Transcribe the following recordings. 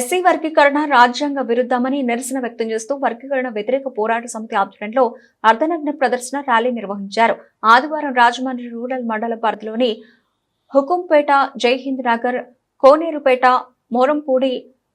SC వర్గీకరణ రాజ్యాంగ విరుద్ధమని నిరసన వ్యక్తం చేస్తూ వర్గీకరణ వ్యతిరేక పోరాట సమితి ఆధ్వర్యంలో అర్ధనగ్న ప్రదర్శన ర్యాలీ నిర్వహించారు. ఆదివారం రాజమండ్రి రూరల్ మండల పరిధిలోని హుకుంపేట జైహింద్ నగర్ కోనేరుపేట మోరంపూడి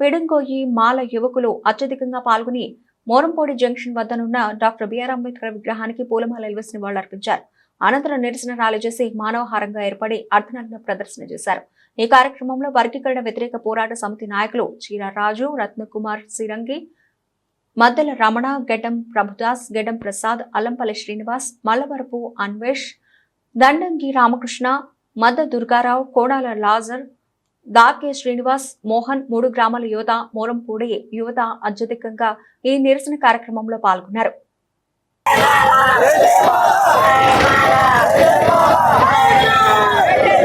పిడుంగోయి మాల యువకులు అత్యధికంగా పాల్గొని మోరంపూడి జంక్షన్ వద్దనున్న డాక్టర్ బిఆర్ అంబేద్కర్ విగ్రహానికి పూలమాలలు వేసి నివాళులర్పించారు అనంతరం నిరసన ర్యాలీ చేసి మానవహారంగా ఏర్పడి అర్ధనగ్న ప్రదర్శన చేశారు. ఈ కార్యక్రమంలో వర్గీకరణ వ్యతిరేక పోరాట సమితి నాయకులు చీరారాజు రత్నకుమార్ సిరంగి మద్దెల రమణ గడ్డం ప్రభుదాస్ గడ్డం ప్రసాద్ అల్లంపల్లి శ్రీనివాస్ మల్లవరపు అన్వేష్ దండంగి రామకృష్ణ మద్ద దుర్గారావు కోడాల లాజర్ దాకే శ్రీనివాస్ మోహన్ మూడు గ్రామాల యువత మోరంపూడి యువత అత్యధికంగా ఈ నిరసన కార్యక్రమంలో పాల్గొన్నారు రాజ్యాంగం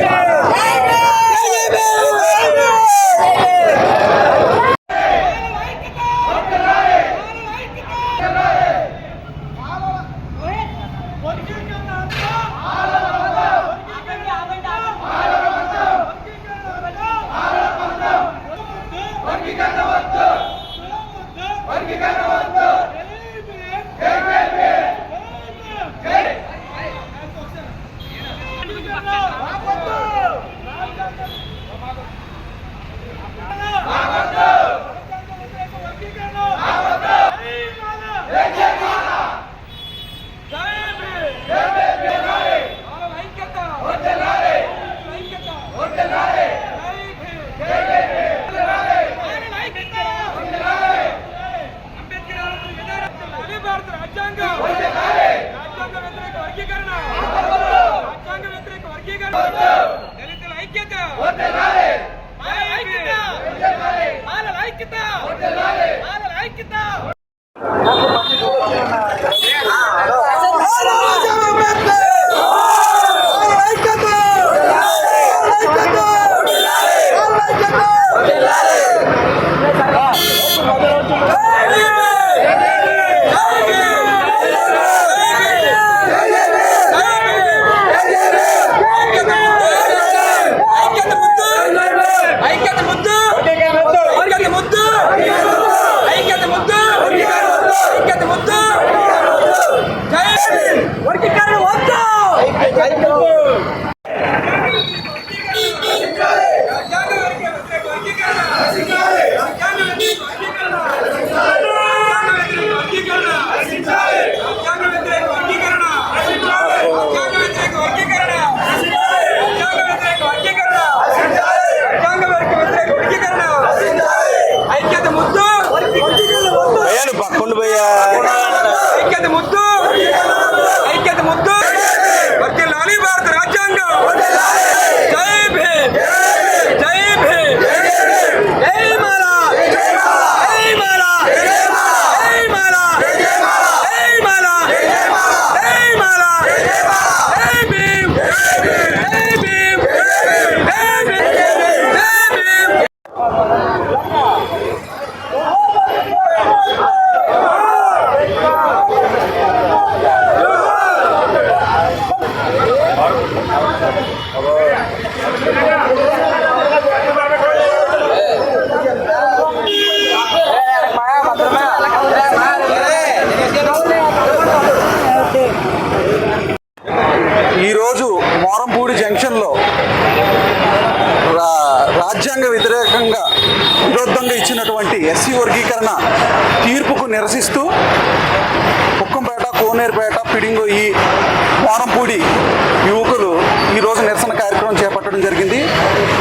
మోరంపూడి యువకులు ఈరోజు నిరసన కార్యక్రమం చేపట్టడం జరిగింది.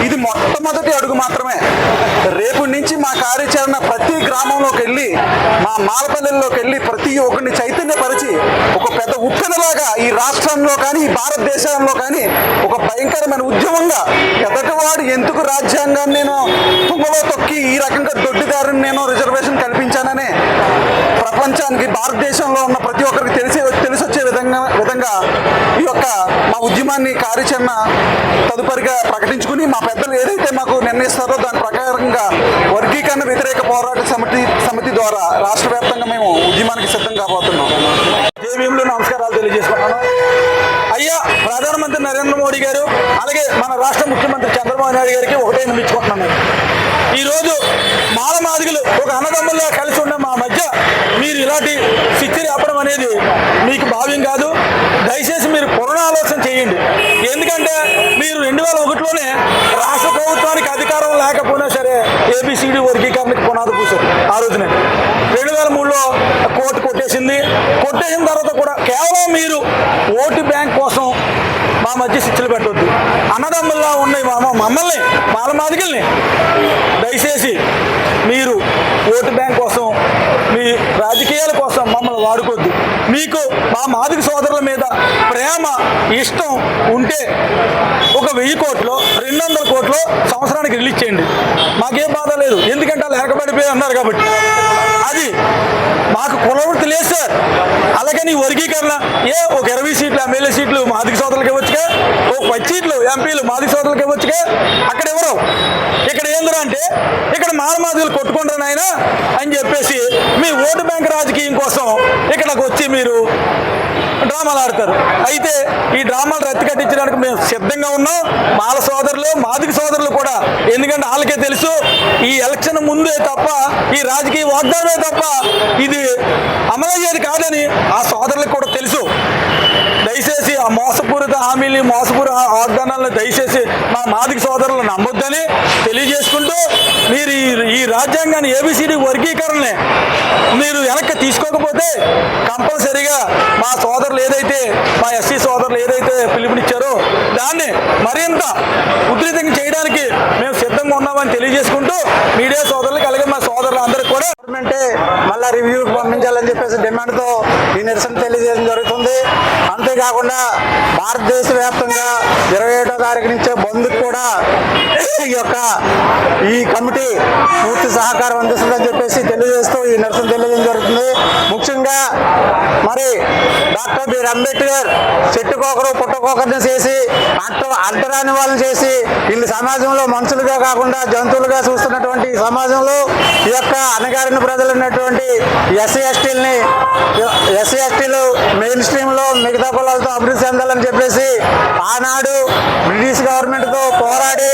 ఇది మొట్టమొదటి అడుగు మాత్రమే. రేపు నుంచి మా కార్యాచరణ ప్రతి గ్రామంలోకి వెళ్ళి మా మాలపల్లెల్లోకి వెళ్ళి ప్రతి ఒక్కరిని చైతన్యపరిచి ఒక పెద్ద ఉప్పెనలాగా ఈ రాష్ట్రంలో కానీ ఈ భారతదేశంలో కానీ ఒక భయంకరమైన ఉద్యమంగా ఎదటివాడు ఎందుకు రాజ్యాంగాన్ని నేను తుంగలో తొక్కి ఈ రకంగా దొడ్డిదారుని నేను రిజర్వేషన్ కల్పించాననే ప్రపంచానికి భారతదేశంలో ఉన్న ప్రతి ఒక్కరికి తెలిసే విధంగా ఈ యొక్క మా ఉద్యమాన్ని కార్యాచరణ తదుపరిగా ప్రకటించుకుని మా పెద్దలు ఏదైతే మాకు నిర్ణయిస్తారో దాని ప్రకారంగా వర్గీకరణ వ్యతిరేక పోరాట సమితి సమితి ద్వారా రాష్ట్ర వ్యాప్తంగా మేము ఉద్యమానికి సిద్ధం కాబోతున్నాం దేవీంలో నమస్కారాలు తెలియజేసుకున్నాను అయ్యా ప్రధానమంత్రి నరేంద్ర మోడీ గారు అలాగే మన రాష్ట్ర ముఖ్యమంత్రి చంద్రబాబు నాయుడు గారికి ఒకటే నిమించుకుంటున్నాను ఈరోజు మాల మాదిగలు ఒక అన్నదమ్ముల్లో కలిసి ఉన్న మా మధ్య మీరు ఇలాంటి శిక్ష ఆపడం అనేది మీకు భావ్యం కాదు. దయచేసి మీరు పునరాలోచన చేయండి. ఎందుకంటే మీరు రెండు వేల ఒకటిలోనే రాష్ట్ర ప్రభుత్వానికి అధికారం లేకపోయినా సరే ఏబిసిడి వర్గీకరణకి పునాది పూసారు ఆ రోజునే. రెండు వేల మూడులో కోర్టు కొట్టేసింది. కొట్టేసిన తర్వాత కూడా కేవలం మీరు ఓటు బ్యాంక్ కోసం మా మధ్య శిక్షలు పెట్టవద్దు అన్నదమ్ముల్లా ఉన్నాయి మా మమ్మల్ని మాల మాదిగల్ని దయచేసి మీరు ఓటు బ్యాంక్ కోసం మీ రాజకీయాల కోసం మమ్మల్ని వాడుకోవద్దు మీకు మా మాదిక సోదరుల మీద ప్రేమ ఇష్టం ఉంటే ఒక వెయ్యి కోట్లు రెండు వందల కోట్లు సంవత్సరానికి రిలీజ్ చేయండి. మాకేం బాధ లేదు. ఎందుకంటే వాళ్ళు వెనకబడిపోయి అన్నారు కాబట్టి. అది మాకు కులవృత్తి లేదు సార్. అలాగని వర్గీకరణ ఏ ఒక ఇరవై సీట్లు ఎమ్మెల్యే సీట్లు మాదిక సోదరులకు ఇవ్వచ్చుగా ఒక పది సీట్లు ఎంపీలు మాది సోదరులకు ఇవ్వచ్చుగా అక్కడ ఎవరు? ఇక్కడ ఏందిరా అంటే ఇక్కడ మానమాదిలు కొట్టుకుంటారు ఆయన అని చెప్పేసి మీ ఓటు బ్యాంక్ రాజకీయం కోసం ఇక్కడికి వచ్చి మీరు డ్రామాలు ఆడతారు. అయితే ఈ డ్రామాలు రద్దు కట్టించడానికి మేము సిద్ధంగా ఉన్నాం. మాల సోదరులు మాదిక సోదరులు కూడా. ఎందుకంటే వాళ్ళకే తెలుసు ఈ ఎలక్షన్ ముందే తప్ప ఈ రాజకీయ వాగ్దానమే తప్ప ఇది అమలయ్యేది కాదని ఆ సోదరులకు కూడా తెలుసు. దయచేసి మోసపూరిత హామీలు మోసపూరిత వాగ్దానాలను దయచేసి మా మాదిక సోదరులు నమ్మొద్దని తెలియజేసుకుంటూ మీరు ఈ- ఈ రాజ్యాంగాన్ని ఏబిసిడి వర్గీకరణని మీరు వెనక్కి తీసుకోకపోతే కంపల్సరీగా మా సోదరులు ఏదైతే మా ఎస్సీ సోదరులు ఏదైతే పిలుపునిచ్చారో దాన్ని మరింత ఉధృతం చేయడానికి మేము సిద్ధంగా ఉన్నామని తెలియజేసుకుంటూ మీడియా సోదరులకు అలాగే మా సోదరులు అందరికీ కూడా గవర్నమెంటే మళ్ళా రివ్యూకి పంపించాలని చెప్పేసి డిమాండ్తో ఈ నిరసన తెలియజేయడం జరుగుతుంది. అంతేకాకుండా భారతదేశ వ్యాప్తంగా ఇరవై ఏడో తారీఖు నుంచే బంద్కు కూడా ఈ యొక్క ఈ కమిటీ పూర్తి సహకారం అందిస్తుందని చెప్పేసి తెలియజేస్తూ ఈ నిరసన తెలియజేయడం జరుగుతుంది. ముఖ్యంగా మరి డాక్టర్ బిఆర్ అంబేద్కర్ చెట్టుకోకరు పుట్టకోకరిని చేసి అట్ట అడ్డరాని వాళ్ళని చేసి వీళ్ళు సమాజంలో మనుషులుగా కాకుండా జంతువులుగా చూస్తున్నటువంటి సమాజంలో ఈ యొక్క అణగారిన ప్రజలు ఉన్నటువంటి ఎస్సీ ఎస్టీలని ఎస్సీ ఎస్టీలు మెయిన్ స్ట్రీమ్లో మిగతా కులాలతో అభివృద్ధి చెందాలని చెప్పేసి ఆనాడు బ్రిటిష్ గవర్నమెంట్తో పోరాడి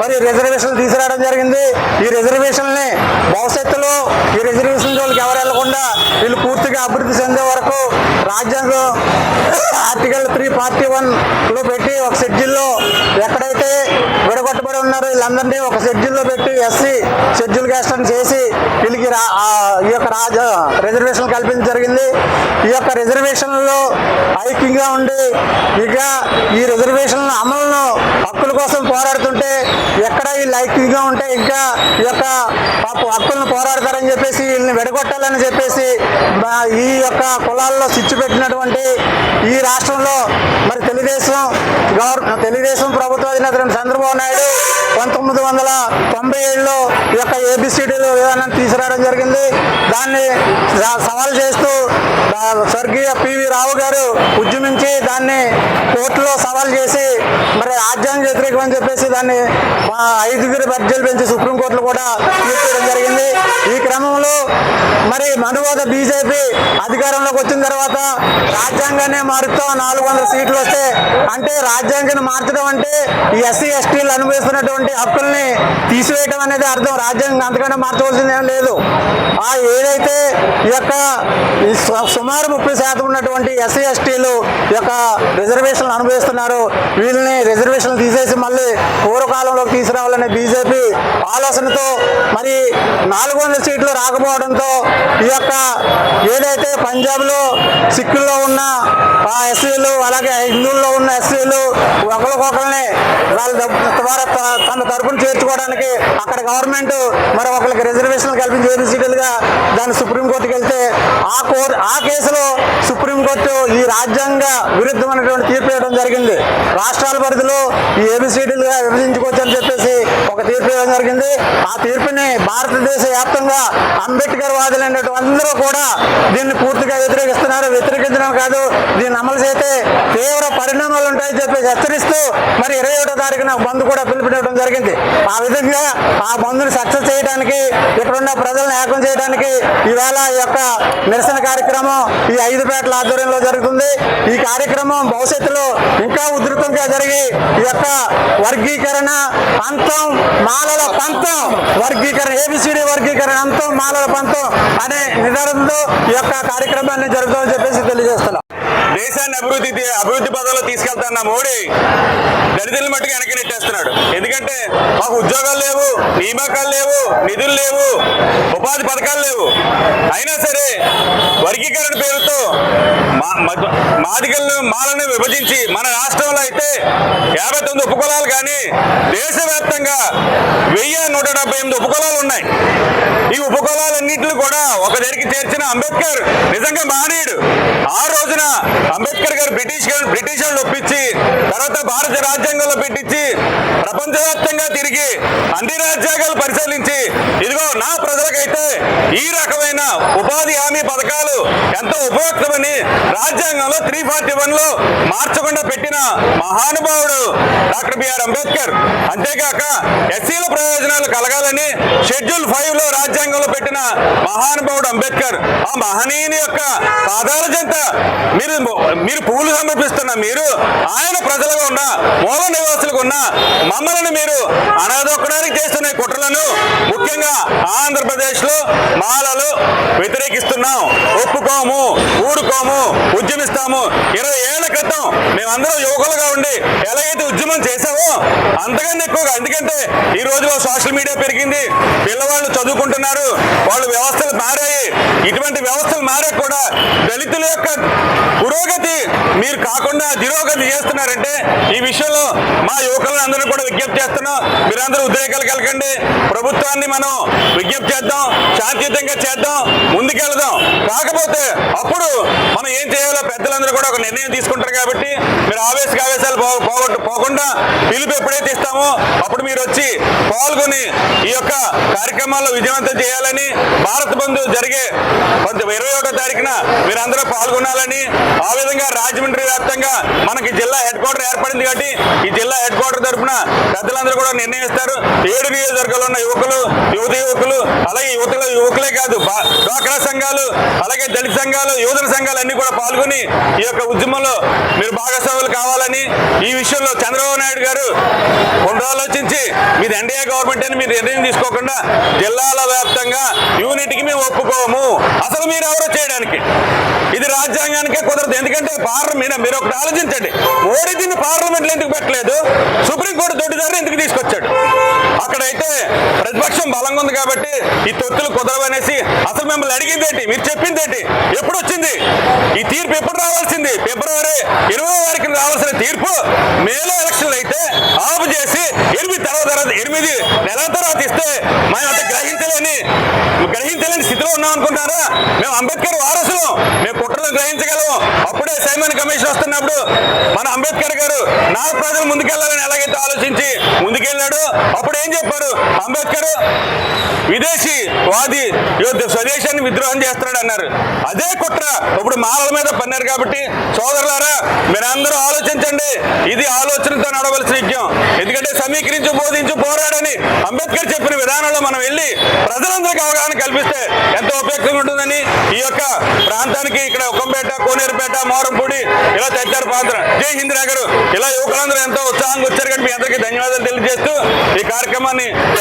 మరి రిజర్వేషన్లు తీసుకురావడం జరిగింది. ఈ రిజర్వేషన్ని భవిష్యత్తులో ఈ రిజర్వేషన్ వాళ్ళకి ఎవరు వెళ్ళకుండా వీళ్ళు పూర్తిగా అభివృద్ధి చెందే వరకు రాజ్యాంగం ఆర్టికల్ త్రీ ఫార్టీ వన్లో పెట్టి ఒక షెడ్యూల్లో ఎవరెవరు ఉన్నారో? వీళ్ళందరినీ ఒక షెడ్యూల్లో పెట్టి ఎస్సీ షెడ్యూల్ క్యాస్ట్ అని చేసి వీళ్ళకి రా- ఈ యొక్క రాజ రిజర్వేషన్ కల్పించడం జరిగింది. ఈ యొక్క రిజర్వేషన్లో ఐక్యంగా ఉండి ఇక ఈ రిజర్వేషన్ అమలును హక్కుల కోసం పోరాడుతుంటే ఎక్కడ వీళ్ళు ఐక్యంగా ఉంటే ఇంకా ఈ యొక్క హక్కులను పోరాడతారని చెప్పేసి వీళ్ళని విడగొట్టాలని చెప్పేసి మా- ఈ యొక్క కులాల్లో చిచ్చు పెట్టినటువంటి ఈ రాష్ట్రంలో మరి తెలుగుదేశం గవర్న తెలుగుదేశం ప్రభుత్వ అధినేత చంద్రబాబు నాయుడు పంతొమ్మిది వందల తొంభై ఏడులో ఈ యొక్క ఏబిసిడీలు విధానాన్ని తీసుకురావడం జరిగింది. దాన్ని సవాల్ చేస్తూ స్వర్గీయ పివి రావు గారు ఉద్యమించి దాన్ని కోర్టులో సవాల్ చేసి మరి రాజ్యాంగ వ్యతిరేకం అని చెప్పేసి దాన్ని మా ఐదుగురు బడ్జెలు పెంచి సుప్రీంకోర్టులో కూడా తీర్చడం జరిగింది. ఈ క్రమంలో మరి మనువాద బీజేపీ అధికారంలోకి వచ్చిన తర్వాత రాజ్యాంగాన్ని మారుస్తాం నాలుగు వందల సీట్లు వస్తే అంటే రాజ్యాంగాన్ని మార్చడం అంటే ఈ ఎస్సీ ఎస్టీలు అనుభవిస్తున్నటువంటి హక్కుల్ని తీసివేయడం అనేది అర్థం. రాజ్యాంగం అంతకంటే మార్చవలసింది ఏం లేదు. ఆ ఏదైతే ఈ యొక్క సుమారు ముప్పై శాతం ఉన్నటువంటి ఎస్సీ ఎస్టీలు ఈ యొక్క రిజర్వేషన్లు అనుభవిస్తున్నారు వీళ్ళని రిజర్వేషన్లు తీసేసి మళ్ళీ పూర్వకాలంలోకి తీసుకురావాలనే బీజేపీ ఆలోచనతో మరి నాలుగు వందల సీట్లు రాకపోవడంతో ఈ యొక్క ఏదైతే పంజాబ్లో సిక్కుల్లో ఉన్న ఆ ఎస్సీలు అలాగే హిందువుల్లో ఉన్న ఎస్సీలు ఒకరికొకరిని వాళ్ళ ద్వారా తన తరపున చేర్చుకోవడానికి అక్కడ గవర్నమెంట్ మరి ఒకరికి రిజర్వేషన్లు కల్పించి సీట్లుగా దాన్ని సుప్రీంకోర్టుకి వెళ్తే ఆ కోర్ ఆ కేసులో సుప్రీంకోర్టు ఈ రాజ్యాంగ విరుద్ధమైనటువంటి తీర్పు ఇవ్వడం జరిగింది. రాష్ట్రాల పరిధిలో ఈ ఏబిసిడీలుగా విభజించుకోవచ్చు అని చెప్పేసి ఒక తీర్పు ఇవ్వడం జరిగింది. ఆ తీర్పుని భారతదేశ వ్యాప్తంగా అంబేద్కర్ వాదులైనటువంటి అందరూ కూడా దీన్ని పూర్తిగా వ్యతిరేకిస్తున్నారు. వ్యతిరేకించడం కాదు దీన్ని అమలు చేస్తే తీవ్ర పరిణామాలు ఉంటాయని చెప్పేసి హెచ్చరిస్తూ మరి ఇరవై ఒకటో తారీఖున బంద్ కూడా పిలుపునివ్వడం జరిగింది. ఆ విధంగా ఆ బంద్ను సక్సెస్ చేయడానికి ఇక్కడ ఉన్న ప్రజలను ఏకం చేయడానికి ఈవేళ ఈ యొక్క నిరసన కార్యక్రమం ఈ ఐదు పేటల ఆధ్వర్యంలో జరుగుతుంది. ఈ కార్యక్రమం భవిష్యత్తులో ఇంకా ఉధృతంగా జరిగి ఈ యొక్క వర్గీకరణ అంతం మాలల పంతం వర్గీకరణ ఏబిసిడి వర్గీకరణ అంతం మాలల పంతం అనే నినాదంతో ఈ యొక్క కార్యక్రమాన్ని జరుగుతుందని చెప్పేసి తెలియజేస్తున్నాం. దేశాన్ని అభివృద్ధి అభివృద్ధి పదంలో తీసుకెళ్తున్న మోడీ దళితుల మట్టుకు వెనక్కి నెట్టేస్తున్నాడు ఎందుకంటే మాకు ఉద్యోగాలు లేవు నియామకాలు లేవు నిధులు లేవు ఉపాధి పథకాలు లేవు. అయినా సరే వర్గీకరణ పేరుతో మా- మాదిగలను మాలను విభజించి మన రాష్ట్రంలో అయితే యాభై తొమ్మిది ఉపకులాలు కానీ దేశవ్యాప్తంగా వెయ్యి నూట డెబ్బై ఎనిమిది ఉపకులాలు ఉన్నాయి. ఈ ఉపకులాలన్నింటిని కూడా ఒక దగ్గరికి చేర్చిన అంబేద్కర్ నిజంగా మహనీయుడు ఆ రోజున అంబేద్కర్ గారు బ్రిటిష్ గారు బ్రిటిష్ వాళ్ళు ఒప్పించి తర్వాత భారత రాజ్యాంగంలో పెట్టించి ప్రపంచవ్యాప్తంగా తిరిగి అన్ని రాజ్యాంగాలు పరిశీలించి ఇదిగో నా ప్రజలకైతే ఈ రకమైన ఉపాధి హామీ పథకాలు ఎంతో ఉపయుక్తమని రాజ్యాంగంలో త్రీ ఫార్టీ వన్లో మార్చకుండా పెట్టిన మహానుభావుడు డాక్టర్ బిఆర్ అంబేద్కర్. అంతేకాక ఎస్సీల ప్రయోజనాలు కలగాలని షెడ్యూల్ ఫైవ్లో రాజ్యాంగంలో పెట్టిన మహానుభావుడు అంబేద్కర్. ఆ మహనీయుని యొక్క పాదాల జంత మీరు మీరు పువ్వులు సమర్పిస్తున్న మీరు ఆయన ప్రజలుగా ఉన్న మూల నివాసులకు ఉన్న మమ్మల్ని మీరు అనాదొక్కడానికి చేస్తున్న కుట్రలను ముఖ్యంగా ఆంధ్రప్రదేశ్లో మాలలు వ్యతిరేకిస్తున్నాం. ఒప్పుకోము ఊరుకోము ఉద్యమిస్తాము. ఇరవై ఏళ్ళ క్రితం మేమందరం యువకులుగా ఉండి ఎలాగైతే ఉద్యమం చేసామో అంతకన్నా ఎక్కువగా ఎందుకంటే ఈ రోజులో సోషల్ మీడియా పెరిగింది పిల్లవాళ్ళు చదువుకుంటున్నారు వాళ్ళు వ్యవస్థలు మారాయి. ఇటువంటి వ్యవస్థలు మారా కూడా దళితుల యొక్క పురోగతి మీరు కాకుండా దిరోగతి చేస్తున్నారంటే ఈ విషయంలో మా యువకులను అందరూ కూడా విజ్ఞప్తి చేస్తున్నాం. మీరందరూ ఉద్రేకాలు కలగండి ప్రభుత్వాన్ని మనం విజ్ఞప్తి చేద్దాం. శాంతియుతంగా చేద్దాం. ముందుకెళ్దాం. కాకపోతే అప్పుడు మనం ఏం చేయాలో పెద్దలందరూ కూడా ఒక నిర్ణయం తీసుకుంటారు కాబట్టి మీరు ఆవేశ ఆవేశాలు పోగొట్టు పోకుండా పిలుపు ఎప్పుడైతే ఇస్తామో అప్పుడు మీరు వచ్చి పాల్గొని ఈ యొక్క కార్యక్రమాల్లో విజయవంతం చేయాలని భారత్ బంధు జరిగే ఇరవై ఒకటో తారీఖున మీరందరూ పాల్గొనాలని ఆ విధంగా రాజమండ్రి వ్యాప్తంగా మనకి జిల్లా హెడ్ క్వార్టర్ ఏర్పడింది కాబట్టి ఈ జిల్లా హెడ్ క్వార్టర్ తరఫున పెద్దలందరూ కూడా నిర్ణయిస్తారు. ఏడు నియోజకవర్గాల్లో ఉన్న యువకులు యువత యువకులు అలాగే యువతలు యువకులే కాదు డ్వాక్రా సంఘాలు అలాగే దళిత సంఘాలు యువజన సంఘాలు అన్ని కూడా పాల్గొని ఈ యొక్క ఉద్యమంలో మీరు భాగస్వాములు కావాలని ఈ విషయంలో చంద్రబాబు నాయుడు గారు ఆలోచించి మీది ఎన్డీఏ గవర్నమెంట్ అని మీరు నిర్ణయం తీసుకోకుండా జిల్లాల వ్యాప్తంగా యూనిట్కి మేము ఒప్పుకోము. అసలు మీరు ఎవరో చేయడానికి? ఇది రాజ్యాంగానికే కుదరదు. ఎందుకంటే పార్లమెంట్ మీరు ఒకటి ఆలోచించండి. మోడీ పార్లమెంట్లో ఎందుకు పెట్టలేదు? సుప్రీంకోర్టు దొడ్డిదారిని ఎందుకు తీసుకొచ్చాడు? అక్కడైతే ప్రతిపక్షం బలంగా ఉంది కాబట్టి ఈ తొత్తులు కుదరవనేసి అసలు మిమ్మల్ని అడిగింది ఏంటి మీరు చెప్పింది ఏంటి ఎప్పుడు వచ్చింది ఈ తీర్పు ఎప్పుడు రావాల్సింది? ఫిబ్రవరి ఇరవై వారికి రావాల్సిన తీర్పు మేలో ఎలక్షన్లు అయితే ఆపు చేసి ఎనిమిది తర్వాత తర్వాత ఎనిమిది నెలల తర్వాత ఇస్తే మనం అంత గ్రహించలేని గ్రహించలేని స్థితిలో ఉన్నాం అనుకుంటారా? మేము అంబేద్కర్ వారసులు మేము కుట్రలు గ్రహించగలము. అప్పుడే సైమన్ కమిషన్ వస్తున్నప్పుడు మన అంబేద్కర్ గారు నా ప్రజలు ముందుకెళ్ళాలని ఎలాగైతే ఆలోచించి ముందుకెళ్ళాడు అప్పుడు ఏం చెప్పారు అంబేద్కర్ విదేశీ వాది స్వదేశాన్ని విద్రోహం చేస్తున్నాడు అన్నారు. అదే కుట్ర ఇప్పుడు మాలల మీద పన్నారు కాబట్టి సోదరులారా మీరందరూ ఆలోచించండి. ఇది ఆలోచనతో నడవలసిన యజ్ఞం ఎందుకంటే సమీకరించి బోధించు పోరాడని అంబేద్కర్ చెప్పిన విధానంలో మనం వెళ్ళి ప్రజలందరికీ అవగాహన కల్పిస్తే ఎంతో ఉపయోగంగా ఉంటుందని ఈ యొక్క ప్రాంతానికి ఇక్కడ ఒక్కంపేట కోనేరుపేట మోరంపూడి ఇలా తెచ్చారు ప్రాంతం జై హింద్ నగర్ ఇలా యువకులందరూ ఎంతో ఉత్సాహంగా వచ్చారు. కానీ మీ అందరికీ ధన్యవాదాలు తెలియజేస్తూ ఈ కార్యక్రమాన్ని